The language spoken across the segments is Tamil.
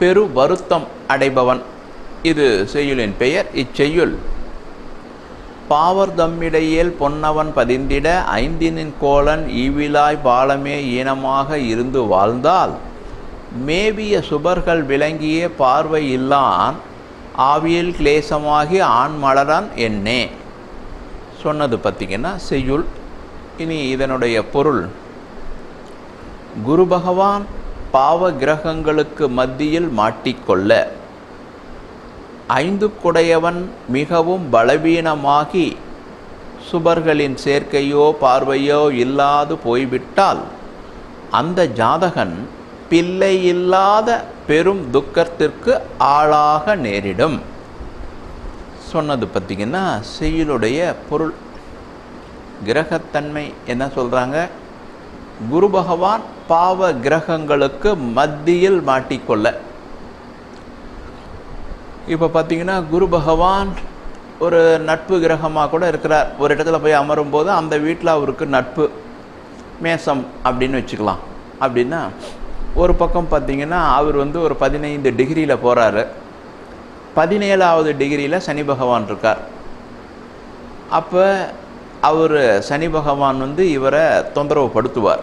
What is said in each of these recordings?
பெரு வருத்தம் அடைபவன். இது செய்யுளின் பெயர். இச்செய்யுள். பாவர்தம்மிடையேல் பொன்னவன் பதிந்திட ஐந்தினின் கோலன் ஈவிலாய் பாலமே ஈனமாக இருந்து வாழ்ந்தால் மேவிய சுபர்கள் விளங்கிய பார்வை இல்லான் ஆவியில் கிளேசமாகி ஆண் மலரான் என்னே. சொன்னது பார்த்திங்கன்னா செய்யுள். இனி இதனுடைய பொருள். குரு பகவான் பாவ கிரகங்களுக்கு மத்தியில் மாட்டிக்கொள்ள. ஐந்து குடையவன் மிகவும் பலவீனமாகி சுபர்களின் சேர்க்கையோ பார்வையோ இல்லாது போய்விட்டால் அந்த ஜாதகன் பிள்ளை இல்லாத பெரும் துக்கத்திற்கு ஆளாக நேரிடும். சொன்னது பார்த்திங்கன்னா செய்யுளுடைய பொருள் கிரகத்தன்மை என்ன சொல்கிறாங்க குரு பகவான் பாவ கிரகங்களுக்கு மத்தியில் மாட்டிக்கொள்ள. இப்போ பார்த்தீங்கன்னா குரு பகவான் ஒரு நட்பு கிரகமாக கூட இருக்கிறார். ஒரு இடத்துல போய் அமரும் போது அந்த வீட்டில் அவருக்கு நட்பு மேசம் அப்படின்னு வச்சுக்கலாம். அப்படின்னா ஒரு பக்கம் பார்த்தீங்கன்னா அவர் வந்து ஒரு பதினைந்து டிகிரியில் போகிறாரு பதினேழாவது டிகிரியில் சனி பகவான் இருக்கார். அப்போ அவர் சனி பகவான் வந்து இவரை தொந்தரவு படுத்துவார்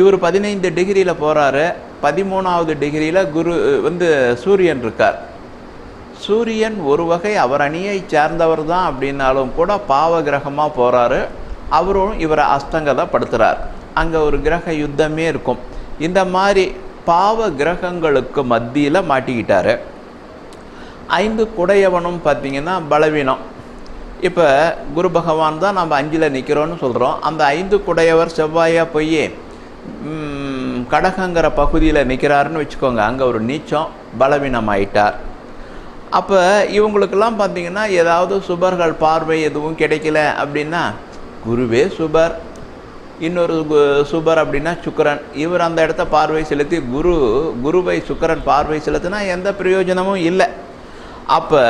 இவர் பதினைந்து டிகிரியில் போகிறாரு பதிமூணாவது டிகிரியில் குரு வந்து சூரியன் இருக்கார். சூரியன் ஒரு வகை அவர் அணியை சேர்ந்தவர் தான் அப்படின்னாலும் கூட பாவ கிரகமாக போகிறாரு அவரும் இவரை அஸ்தங்கதப்படுத்துகிறார் அங்கே ஒரு கிரக யுத்தமே இருக்கும். இந்த மாதிரி பாவ கிரகங்களுக்கு மத்தியில் மாட்டிக்கிட்டார். ஐந்து குடையவனும் பார்த்திங்கன்னா பலவீனம். இப்போ குரு பகவான் தான் நம்ம அஞ்சில் நிற்கிறோன்னு சொல்கிறோம் அந்த ஐந்து குடையவர் செவ்வாயாக போய் கடகங்கிற பகுதியில் நிற்கிறாருன்னு வச்சுக்கோங்க. அங்கே ஒரு நீச்சம் பலவீனம் ஆயிட்டார் அப்போ இவங்களுக்கெல்லாம் பார்த்தீங்கன்னா ஏதாவது சுபர்கள் பார்வை எதுவும் கிடைக்கல அப்படின்னா குருவே சுபர். இன்னொரு சுபர் அப்படின்னா சுக்கரன். இவர் அந்த இடத்த பார்வை செலுத்தி குரு குருவை சுக்கரன் பார்வை செலுத்தினா எந்த பிரயோஜனமும் இல்லை. அப்போ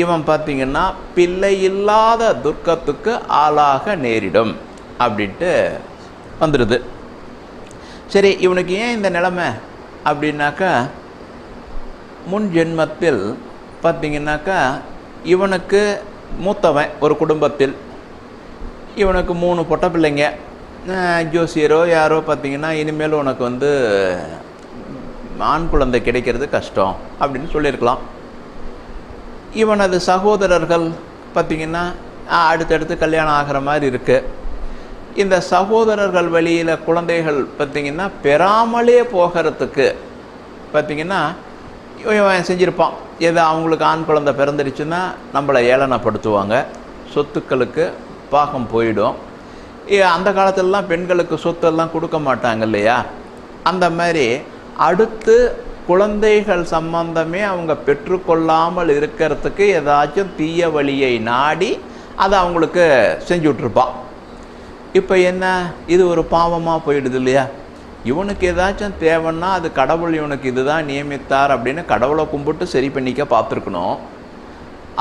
இவன் பார்த்திங்கன்னா பிள்ளை இல்லாத துர்க்கத்துக்கு ஆளாக நேரிடும் அப்படின்ட்டு வந்துடுது சரி இவனுக்கு ஏன் இந்த நிலைமை? அப்படின்னாக்கா முன் ஜென்மத்தில் பார்த்திங்கனாக்கா இவனுக்கு மூத்தவன் ஒரு குடும்பத்தில். இவனுக்கு மூணு பொட்ட பிள்ளைங்க. ஜோசியரோ யாரோ பார்த்திங்கன்னா இனிமேல் உனக்கு வந்து ஆண் குழந்தை கிடைக்கிறது கஷ்டம் அப்படின்னு சொல்லியிருக்கலாம். இவனது சகோதரர்கள் பார்த்திங்கன்னா அடுத்தடுத்து கல்யாணம் ஆகிற மாதிரி இருக்குது இந்த சகோதரர்கள் வழியில் குழந்தைகள் பார்த்திங்கன்னா பெறாமலே போகிறதுக்கு பார்த்திங்கன்னா இவன் செஞ்சுருப்பான். எது அவங்களுக்கு ஆண் குழந்தை பிறந்துடுச்சுன்னா நம்மளை ஏளனப்படுத்துவாங்க. சொத்துக்களுக்கு பாகம் போயிடும். அந்த காலத்திலலாம் பெண்களுக்கு சொத்தெல்லாம் கொடுக்க மாட்டாங்க இல்லையா? அந்த மாதிரி அடுத்து குழந்தைகள் சம்பந்தமே அவங்க பெற்றுக்கொள்ளாமல் இருக்கிறதுக்கு ஏதாச்சும் தீய வழியை நாடி அதை அவங்களுக்கு செஞ்சு விட்ருப்பான் இப்போ என்ன? இது ஒரு பாவமாக போயிடுது இல்லையா? இவனுக்கு ஏதாச்சும் தேவைன்னா அது கடவுள் இவனுக்கு இதுதான் நியமித்தார் அப்படின்னு கடவுளை கும்பிட்டு சரி பண்ணிக்க பார்த்துருக்கணும்.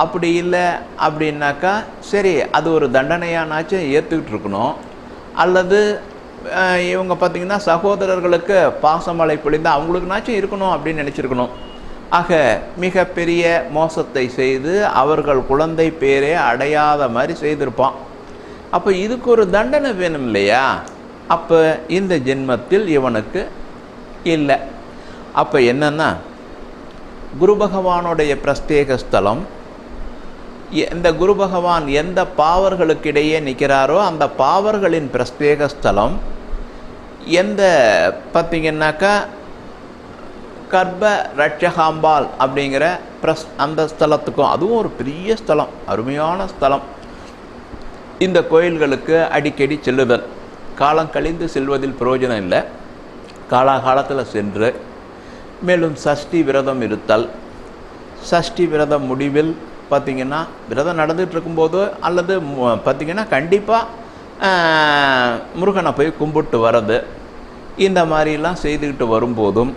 அப்படி இல்லை அப்படின்னாக்கா சரி அது ஒரு தண்டனையானாச்சும் ஏற்றுக்கிட்டு இருக்கணும். அல்லது இவங்க பார்த்திங்கன்னா சகோதரர்களுக்கு பாசமலை பொழிந்து அவங்களுக்குனாச்சும் இருக்கணும் அப்படின்னு நினச்சிருக்கணும். ஆக மிகப்பெரிய மோசத்தை செய்து அவர்கள் குழந்தை பேரே அடையாத மாதிரி செய்திருப்பான். அப்போ இதுக்கு ஒரு தண்டனை வேணும் இல்லையா? அப்போ இந்த ஜென்மத்தில் இவனுக்கு இல்லை. அப்போ என்னென்னா குரு பகவானுடைய பிரஸ்தேக ஸ்தலம் இந்த குரு பகவான் எந்த பாவர்களுக்கிடையே நிற்கிறாரோ அந்த பாவர்களின் பிரத்யேக ஸ்தலம். எந்த பார்த்திங்கன்னாக்கா கர்ப்ப ரட்சகாம்பால் அப்படிங்கிற பிரஸ் அந்த ஸ்தலத்துக்கும் அதுவும் ஒரு பெரிய ஸ்தலம் அருமையான ஸ்தலம். இந்த கோயில்களுக்கு அடிக்கடி செல்லுதல். காலம் கழிந்து செல்வதில் பிரயோஜனம் இல்லை. காலாகாலத்தில் சென்று மேலும் சஷ்டி விரதம் இருத்தல். சஷ்டி விரதம் முடிவில் பார்த்திங்கன்னா விரதம் நடந்துகிட்டு இருக்கும்போது அல்லது பார்த்திங்கன்னா கண்டிப்பாக முருகனை போய் கும்பிட்டு வர்றது. இந்த மாதிரிலாம் செய்துக்கிட்டு வரும்போதும்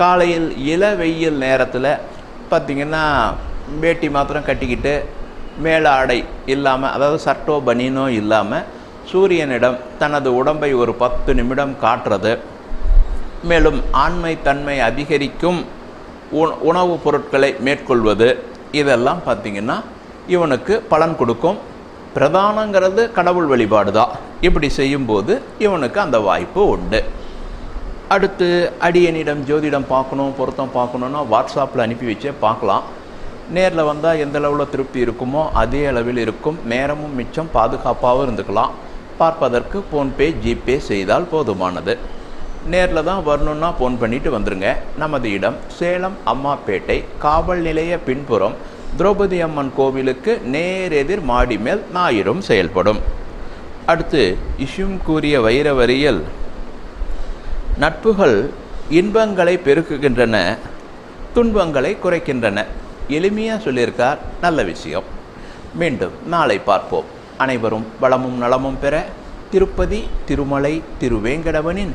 காலையில் இள வெயில் நேரத்தில் பார்த்திங்கன்னா வேட்டி மாத்திரம் கட்டிக்கிட்டு மேலாடை இல்லாமல் அதாவது சர்ட்டோ பனியனோ இல்லாமல் சூரியனிடம் தனது உடம்பை ஒரு பத்து நிமிடம் காட்டுறது. மேலும் ஆண்மை தன்மை அதிகரிக்கும் உ உணவுப் பொருட்களை மேற்கொள்வது. இதெல்லாம் பார்த்திங்கன்னா இவனுக்கு பலன் கொடுக்கும். பிரதானங்கிறது கடவுள் வழிபாடு தான் இப்படி செய்யும்போது இவனுக்கு அந்த வாய்ப்பு உண்டு. அடுத்து அடியனிடம் ஜோதிடம் பார்க்கணும் பொருத்தம் பார்க்கணுன்னா வாட்ஸ்அப்பில் அனுப்பி வச்சே பார்க்கலாம். நேரில் வந்தால் எந்த அளவில் திருப்தி இருக்குமோ அதே அளவில் இருக்கும். நேரமும் மிச்சம் பாதுகாப்பாகவும் இருந்துக்கலாம். பார்ப்பதற்கு ஃபோன்பே ஜிபே செய்தால் போதுமானது. நேரில் தான் வரணுன்னா ஃபோன் பண்ணிட்டு வந்துருங்க. நமது இடம் சேலம் அம்மாப்பேட்டை காவல் நிலைய பின்புறம் திரௌபதி அம்மன் கோவிலுக்கு நேரெதிர் மாடி மேல் ஞாயிறும் செயல்படும். அடுத்து இஷும் கூறிய வைர வரியில் நட்புகள் இன்பங்களை பெருக்குகின்றன துன்பங்களை குறைக்கின்றன. எளிமையாக சொல்லியிருக்கார் நல்ல விஷயம். மீண்டும் நாளை பார்ப்போம். அனைவரும் வளமும் நலமும் பெற திருப்பதி திருமலை திருவேங்கடவனின்